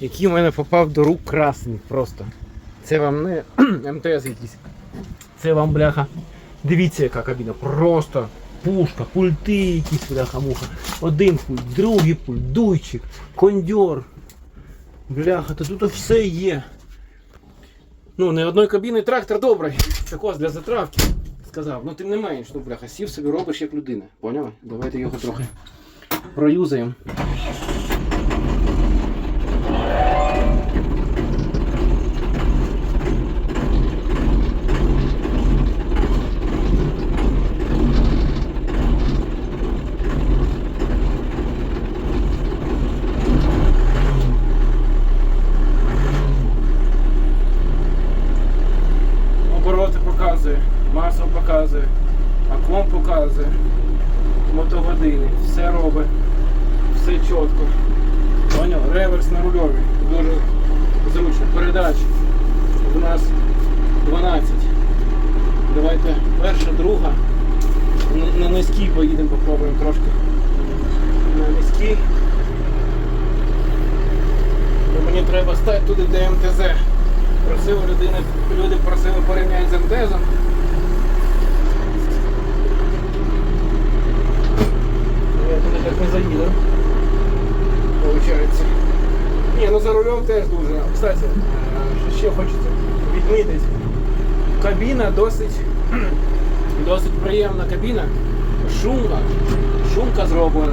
який в мене попав до рук красний просто. Це вам не МТС якийсь. Це вам бляха. Дивіться, яка кабіна. Просто пушка, пульти якісь бляха-муха. Один пульт, другий пульт, дуйчик, кондьор. Бляха, то тут все є. Ну, не одної кабіни трактор добрий. Також для затравки. Сказав, ну тим не менш, ну бляха, сів собі робиш як людина. Поняли? Давайте його трохи проюзаємо. Обороти показує, масло показує, аклон показує, мотогодини, все робить, все чітко. Поняв? Реверс на рульові. Дуже зручно. Передач у нас 12. Давайте перша, друга. На- низькій поїдемо, попробуємо трошки. На низькій. Мені треба стати туди, де МТЗ. Просили людини, люди просили порівняти з МТЗом. Ну, Я туди так не заїду. Получається. Ні, ну за рулем теж дуже. Кстати, ще хочеться відмітити. Кабіна досить, досить приємна кабіна. Шумна. Шумка зроблена.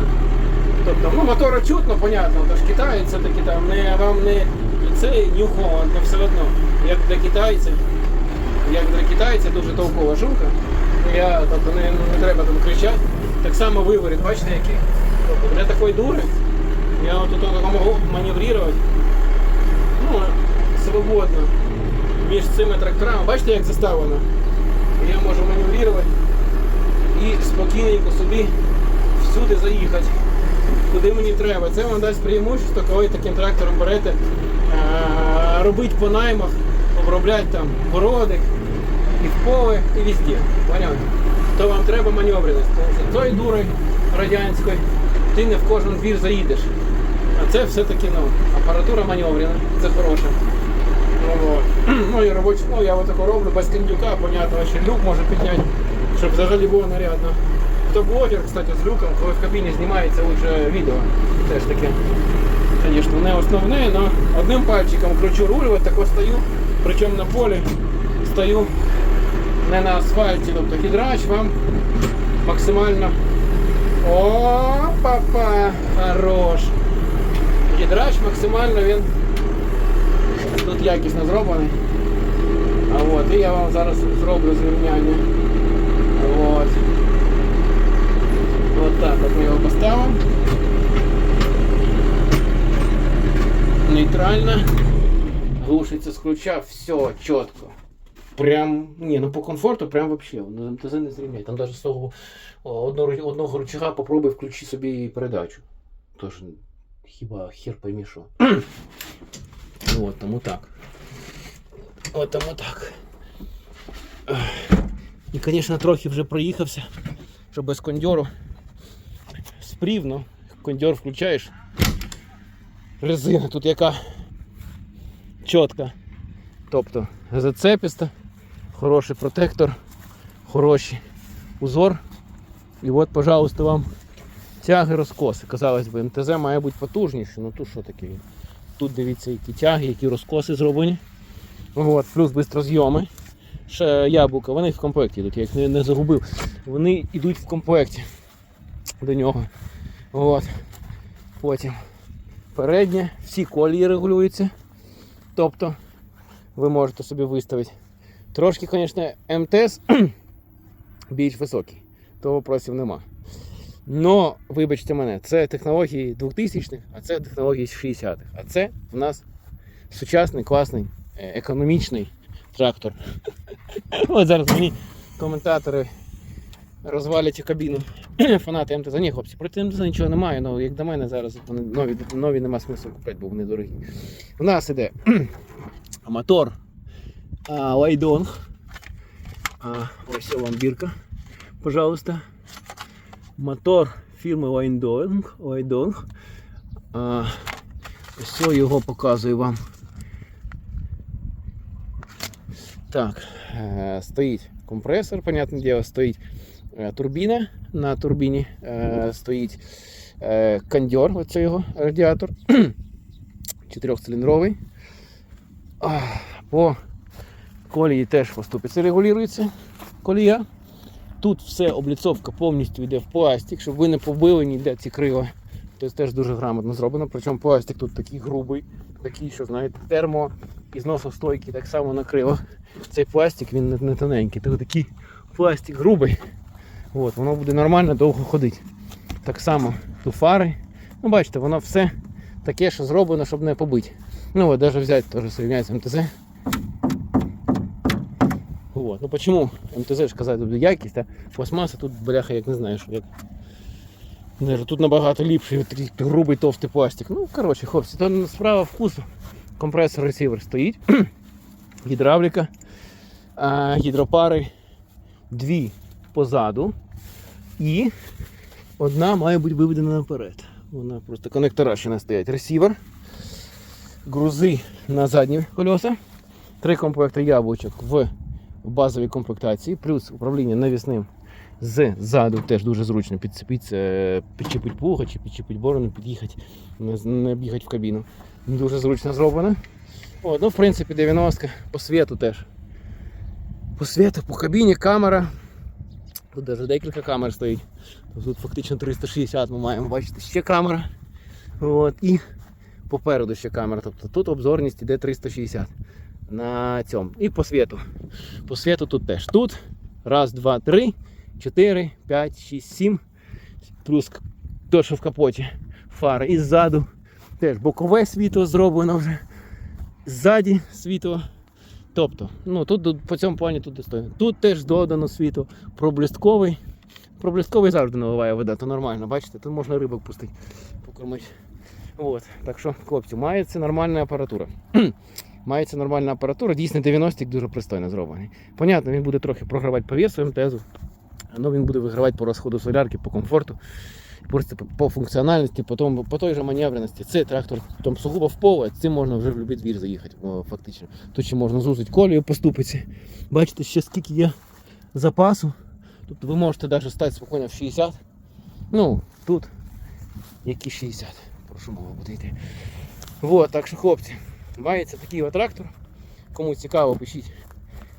Тобто, ну мотора чутно, понятно, тож китаєць це таки там не вам не це нюхово, але все одно. Як для китайців, як для китайця дуже толкова шумка. Я, тобто, не, не треба там кричати. Так само виворіт, бачите який? Тобто для такої дури я тут можу маневрувати ну, свободно між цими тракторами. Бачите, як заставлено? Я можу маневрувати і спокійненько собі всюди заїхати, куди мені треба. Це вам дасть преимущество, коли таким трактором берете, е, робити по наймах, обробляти там городик, і в поле, і везде. Понятно? То вам треба маневреність. Тому що тою дурою радянською ти не в кожен двір заїдеш. А це все-таки ну, апаратура маневрена, це хороше. Ну, ну і робочі, ну я отако роблю без кондюка, понятно, ще люк може підняти, щоб взагалі було нарядно. Хто блогер, кстати, з люком, коли в кабіні знімається лише відео. Теж таке. Звісно, не основне, але одним пальчиком кручу руль, от тако стою, причому на полі стою не на асфальті, тобто гідрач вам максимально. О, папа, хорош. Гідрач максимально він тут якісно зроблений. А от, і я вам зараз зроблю зрівняння. От. От так от ми його поставимо. Нейтрально. Глушиться з ключа, все чітко. Прям, ні, ну по комфорту прям вообще. Ну, не зрівняй. Там навіть з того одного, одного рычага попробуй включи собі передачу. Тож хіба хер пойми що. От, тому так. От тому так. І, звісно, трохи вже проїхався, що без кондьору. Спрівно, кондьор включаєш. Резина тут яка чітка. Тобто зацепіста, хороший протектор, хороший узор. І от, пожалуйста, вам тяги розкоси. Казалось би, МТЗ має бути потужніше, ну тут що таке? Тут дивіться, які тяги, які розкоси зроблені. От, плюс бистрозйоми. Ще яблука, вони в комплекті йдуть, я їх не, не загубив. Вони йдуть в комплекті до нього. От. Потім переднє, всі колії регулюються. Тобто ви можете собі виставити. Трошки, звісно, МТС більш високий, то вопросів нема. Но, вибачте мене, це технології 2000-х, а це технології 60-х. А це в нас сучасний, класний, е, економічний трактор. От зараз мені коментатори розвалять кабіну. Фанати МТЗ. Ні, хлопці, проти МТЗ нічого немає, але як до мене зараз нові, нові нема смислу купити, бо вони дорогі. У нас іде мотор а, Лайдонг. Ось вам бірка, пожалуйста. Мотор фірми. А, Ось його показую вам. Так, е, стоїть компресор, понятне діло, стоїть е, турбіна. На турбіні е, стоїть кондьор, оце його радіатор. Чотирьохциліндровий. По колії теж по ступиці регулюється колія. Тут все обліцовка повністю йде в пластик, щоб ви не побили ніде ці крила. Тобто теж дуже грамотно зроблено. Причому пластик тут такий грубий, такий, що знаєте, термо і зносостойкий, так само на крилах. Цей пластик він не, не тоненький, то такий пластик грубий. От, воно буде нормально довго ходити. Так само тут фари. Ну, бачите, воно все таке, що зроблено, щоб не побити. Ну от, навіть взяти теж з МТЗ. Вот. Ну почему? МТЗ ж казати, буде якість, а пластмаса тут бляха, як не знаю, що як. Даже тут набагато ліпший грубий товстий пластик. Ну, коротше, хлопці, то справа вкусу. Компресор ресівер стоїть. Гідравліка, а, гідропари дві позаду. І одна має бути виведена наперед. Вона просто конектора ще не стоять. Ресівер. Грузи на задні колеса. Три комплекти яблучок в базовій комплектації, плюс управління навісним ззаду теж дуже зручно підцепитися, підчепити плуга чи підчепити борону, під'їхати, не, бігати в кабіну. Дуже зручно зроблено. От, ну, в принципі, 90 по світу теж. По світу, по кабіні камера. Тут навіть декілька камер стоїть. Тут фактично 360 ми маємо бачите, ще камера. От, і попереду ще камера. Тобто тут обзорність іде 360 на цьому. І по світу. По світу тут теж. Тут раз, два, три, чотири, п'ять, шість, сім. Плюс то, що в капоті фари. І ззаду теж бокове світло зроблено вже. Ззаді світло. Тобто, ну тут по цьому плані тут достойно. Тут теж додано світло. Проблисковий. Проблисковий завжди наливає вода, то нормально, бачите, тут можна рибок пустити, покормити. От, так що, хлопці, мається нормальна апаратура. Мається нормальна апаратура, дійсно 90 дуже пристойно зроблений. Понятно, він буде трохи програвати по весу МТЗу, але він буде вигравати по розходу солярки, по комфорту, просто по- функціональності, по, тому, по той же маневреності. Це трактор там сугубо в поле, цим можна вже в будь-який двір заїхати, фактично. Тут ще можна зузити колію по ступиці. Бачите, ще скільки є запасу. Тут ви можете навіть стати спокійно в 60. Ну, тут які 60. Прошу мова буде йти. Вот, так що, хлопці, мається такий от трактор. Кому цікаво, пишіть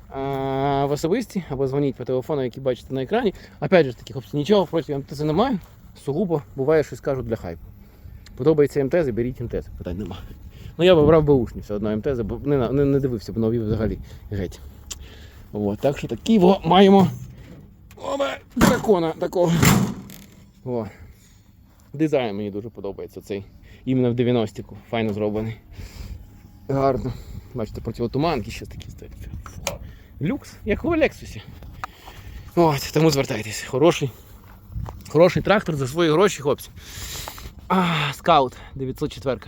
а, в особисті або дзвоніть по телефону, який бачите на екрані. Опять же таки, хлопці, нічого проти МТЗ немає. Сугубо буває, щось кажуть для хайпу. Подобається МТЗ, беріть МТЗ, питань нема. Ну я б брав баушні все одно МТЗ, бо не, не, не дивився б нові взагалі геть. От, так що такі во, маємо Оба, дракона такого. О. Дизайн мені дуже подобається цей. Іменно в 90-ку. Файно зроблений. Гарно. Бачите, противотуманки ще такі стоять. Люкс, як у Лексусі. От, тому звертайтесь. Хороший. Хороший трактор за свої гроші, хлопці. А, скаут 904.